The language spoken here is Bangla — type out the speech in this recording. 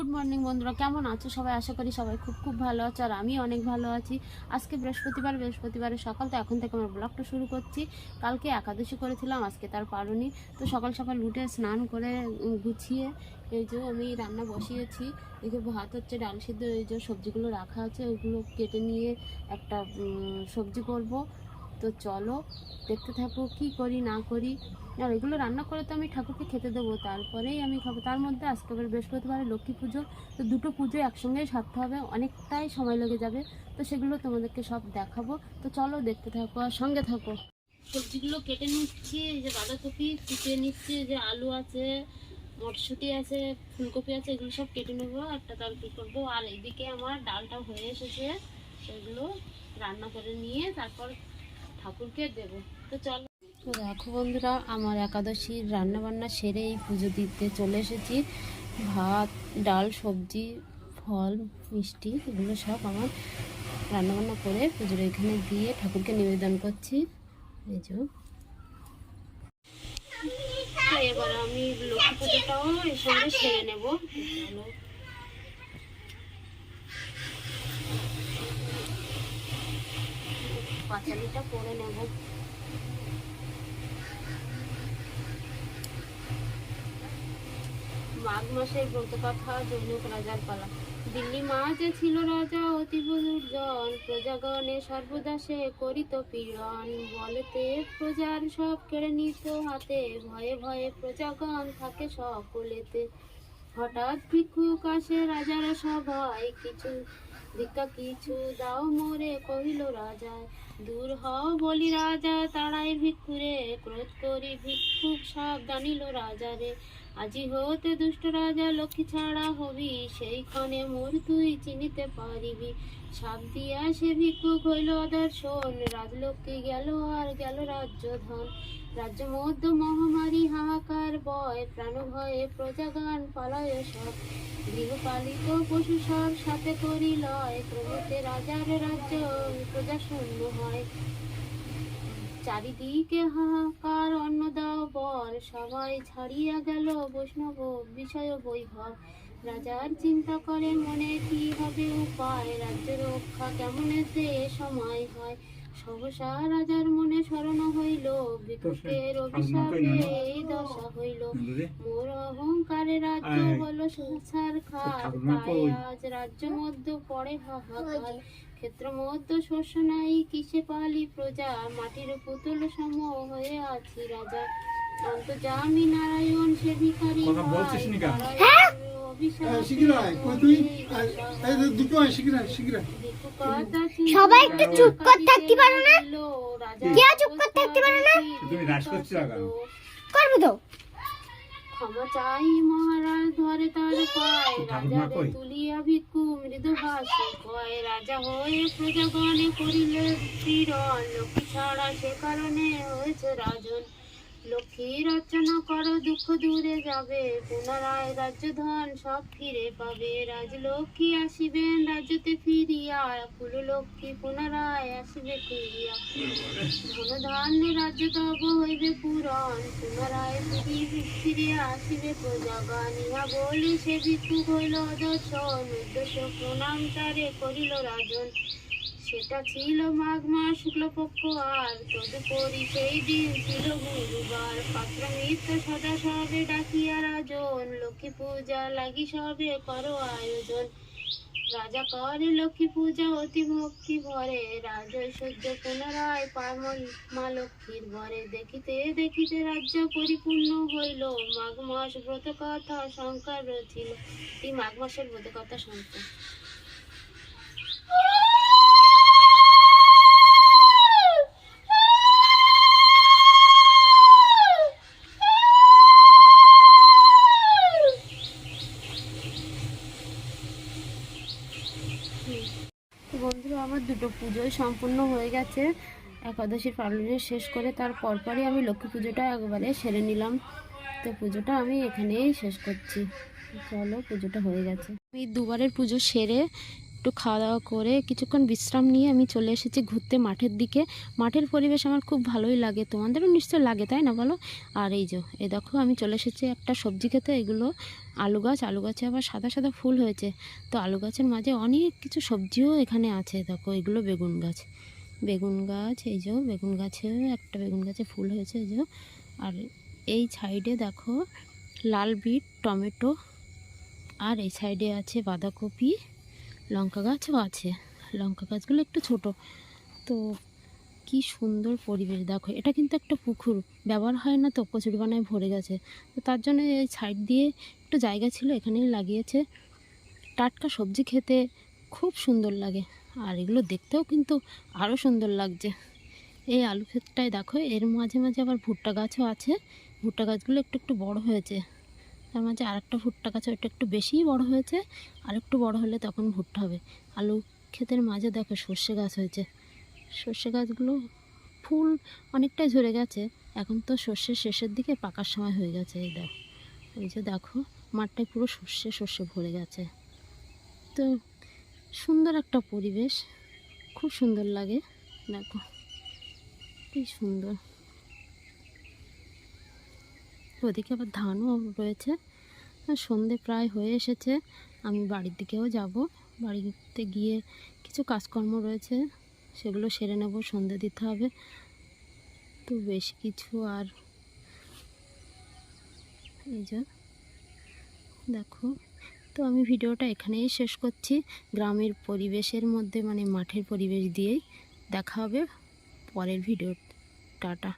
গুড মর্নিং বন্ধুরা, কেমন আছো? সবাই আশা করি সবাই খুব খুব ভালো আছো আর আমি অনেক ভালো আছি। আজকে বৃহস্পতিবার, বৃহস্পতিবারের সকাল, তো এখন থেকে আমার ব্লগটা শুরু করছি। কালকে একাদশী করেছিলাম, আজকে তার পারুনি। তো সকাল সকাল উঠে স্নান করে গুছিয়ে এই যে আমি রান্না বসিয়েছি। এই যে ভাত হচ্ছে, ডাল সিদ্ধ, এই যে সবজিগুলো রাখা আছে ওইগুলো কেটে নিয়ে একটা সবজি করব। তো চলো দেখতে থাকো কি করি, না করি। আর এগুলো রান্না করে তো আমি ঠাকুরকে খেতে দেবো, তারপরেই আমি খাব। তার মধ্যে আজকে আবার বৃহস্পতিবার লক্ষ্মী পুজো, তো দুটো পুজো একসঙ্গেই সারতে হবে, অনেকটাই সময় লেগে যাবে। তো সেগুলো তোমাদেরকে সব দেখাবো। তো চলো দেখতে থাকো আর সঙ্গে থাকো। সবজিগুলো কেটে নিচ্ছি, এই যে বাঁধাকপি কুচিয়ে নিচ্ছি যে আলু আছে, মটরশুঁটি আছে, ফুলকপি আছে, এগুলো সব কেটে নেব একটা তরকারি করব। আর এদিকে আমার ডালটা হয়ে এসেছে, সেগুলো রান্না করে নিয়ে তারপর ঠাকুরকে দেবো। তো চলো। তো দেখো বন্ধুরা আমার একাদশীর রান্না বান্না সেরে এই পুজো দিতে চলে এসেছি। ভাত ডাল সবজি ফল মিষ্টি এগুলো সব আমার রান্না বান্না করে পুজোর এখানে দিয়ে ঠাকুরকে নিবেদন করছি। এই যে। এবার আমি লক্ষ্মী পুজোটাও এর সঙ্গে সেরে নেব চলো পাঁচালিটা করে নেব। মাঘ মাসের ব্রত কথা জৈনক রাজার পালা। দিল্লি মা যে ছিল রাজা অতি দুর্জন। প্রজাগণে সর্বদা সে করিত পীড়ন। বলেতে প্রজার সব কেড়ে নিত হাতে। ভয়ে ভয়ে প্রজাগণ থাকে সকলেতে। হঠাৎ ভিক্ষুক আসে রাজার সভায়। কিছু ভিক্ষা কিছু দাও মোরে, কহিল রাজায় দূর হ বলি রাজা তাড়াই ভিক্ষুরে, ক্রোধ করি ভিক্ষুক, সব রাজা রে আজি হতে দুষ্ট রাজা, লক্ষ্মী ছাড়া হবি, সেইখানে মোর তুই চিনিতে পারিবি। সাপ দিয়া সে ভিক্ষুক হইল দর্শন রাজলক্ষ্মী গেল আর গেল রাজ্য ধন রাজ্য মধ্য মহামারী হাহাকার বয় প্রাণ ভয়ে প্রজাগান পালয় সব। গৃহপালিত পশু সব সাথে করি লয় ক্রমতে রাজার রাজ্য প্রজা শূন্য হয়। চারিদিকে হাহাকার অন্ন দাও বর, সবাই ছাড়িয়া গেল বৈষ্ণব, বিষয় বৈভব। রাজার চিন্তা করে মনে কি হবে উপায়? রাজ্য রক্ষা কেমনেতে সময় হয়? সহসা রাজার মনে স্মরণ হইল বিপুকের অভিশাপে এই দশা হইল। মোর অহংকারে রাজ্য হলো সংসার খার তাই আজ রাজ্য মধ্য পড়ে হাহাকার। ক্ষেত্র মধ্য শস্য নাই কিসে পালি প্রজা? মাটির পুতুল সম হয়ে আছি রাজা। অন্তর্জামী নারায়ণ সে ভিখারি কথা বলছিস নি কেন? হ্যাঁ? হয় সবাই একটু চুপ করে থাকতে পারো না? কে চুপ করে থাকতে পারো না? তুমি রাজ করছ কেন? করব তো। ক্ষমা চাই মহারাজ ধরে তার পায়। ঠাকুরমা তুলিয়া ভিক্ষু মৃদু ভাষে কয় রাজা হয়ে প্রজাগণে করিলে পীড়ন লক্ষ্মী ছাড়া সে কারণে হয়েছে রাজন? লক্ষ্মীর অর্চনা করো, দুঃখ দূরে যাবে। পুনরায় রাজ্য ধন সব ফিরে পাবে। রাজলক্ষ্মী আসিবেন রাজ্যতে ফিরিয়া ফুল লক্ষ্মী পুনরায় আসিবে ফিরিয়া। ধন ধান্যে রাজ্য তব হইবে পুরন পুনরায় ফিরি ফিরে আসিবে প্রজাগণ ইহা বলি, সে ভিক্ষু হইল দর্শন, উদ্দেশ্য প্রণাম তারে করিল রাজন। সেটা ছিল মাঘ মাস শুক্লপক্ষ আর তদুপরি সেই দিন ছিল গুরুবার। পাত্র মিত্র সদা সবে ডাকিয়া রাজন, লক্ষ্মী পূজা লাগি সবে করো আয়োজন। রাজা করে লক্ষ্মী পূজা অতি ভক্তি ভরে রাজ ঐশ্বর্য পুনরায় পামল মা লক্ষ্মীর ঘরে। দেখিতে দেখিতে রাজ্য পরিপূর্ণ হইল, মাঘ মাস ব্রত কথা শঙ্কর ছিল এই মাঘ মাসের ব্রত কথা শঙ্কর দুটো পুজোই সম্পূর্ণ হয়ে গেছে। একাদশীর পালনে শেষ করে তার পরপরই আমি লক্ষ্মী পুজোটা একবারে সেরে নিলাম। তো পুজোটা আমি এখানেই শেষ করছি। চলো পুজোটা হয়ে গেছে। আমি দুবারের পুজো সেরে একটু খাওয়া দাওয়া করে কিছুক্ষণ বিশ্রাম নিয়ে আমি চলে এসেছি ঘুরতে মাঠের দিকে। মাঠের পরিবেশ আমার খুব ভালোই লাগে। তোমাদেরও নিশ্চয় লাগে, তাই না বলো? আর এই যে, এ দেখো, আমি চলে এসেছি একটা সবজি খেতে। এগুলো আলু গাছ। আলু গাছে আবার সাদা সাদা ফুল হয়েছে। তো আলু গাছের মাঝে অনেক কিছু সবজিও এখানে আছে। দেখো, এগুলো বেগুন গাছ। বেগুন গাছ, এই যে, বেগুন গাছে একটা বেগুন গাছে ফুল হয়েছে, এই যে। আর এই সাইডে দেখো, লাল বিট, টমেটো। আর এই সাইডে আছে বাঁধাকপি। লঙ্কা গাছও আছে। লঙ্কা গাছগুলো একটু ছোট। তো কি সুন্দর পরিবেশ। দেখো, এটা কিন্তু একটা পুকুর। ব্যবহার হয় না তো কচুরি বানায় ভরে গেছে। তো তার জন্য এই সাইড দিয়ে একটু জায়গা ছিল, এখানেই লাগিয়েছে। টাটকা সবজি খেতে খুব সুন্দর লাগে। আর এগুলো দেখতেও কিন্তু আরও সুন্দর লাগছে। এই আলু ক্ষেতটায় দেখো, এর মাঝে মাঝে আবার ভুট্টা গাছও আছে। ভুট্টা গাছগুলো একটু একটু বড় হয়েছে। তার মাঝে আরেকটা ভুট্টা গাছ ওইটা একটু বেশিই বড় হয়েছে, আর একটু বড় হলে তখন ভুট্টা হবে। আলু ক্ষেতের মাঝে দেখো সর্ষে গাছ হয়েছে। সর্ষে গাছগুলো ফুল অনেকটাই ঝরে গেছে, এখন তো সর্ষের শেষের দিকে পাকার সময় হয়ে গেছে, এই দেখো। এই যে দেখো মাঠটায় পুরো সর্ষে সর্ষে ভরে গেছে। তো সুন্দর একটা পরিবেশ, খুব সুন্দর লাগে, দেখো। কি সুন্দর। ওদিকে আবার ধানও রয়েছে। সন্ধে প্রায় হয়ে এসেছে। আমি বাড়ির দিকেও যাব। বাড়িতে গিয়ে কিছু কাজকর্ম রয়েছে, সেগুলো সেরে নেব, সন্ধে দিতে হবে। তো বেশ কিছু আর এই যে, দেখো। তো আমি ভিডিওটা এখানেই শেষ করছি। গ্রামের পরিবেশের মধ্যে মানে মাঠের পরিবেশ দিয়েই দেখা হবে। পরের ভিডিও, টাটা।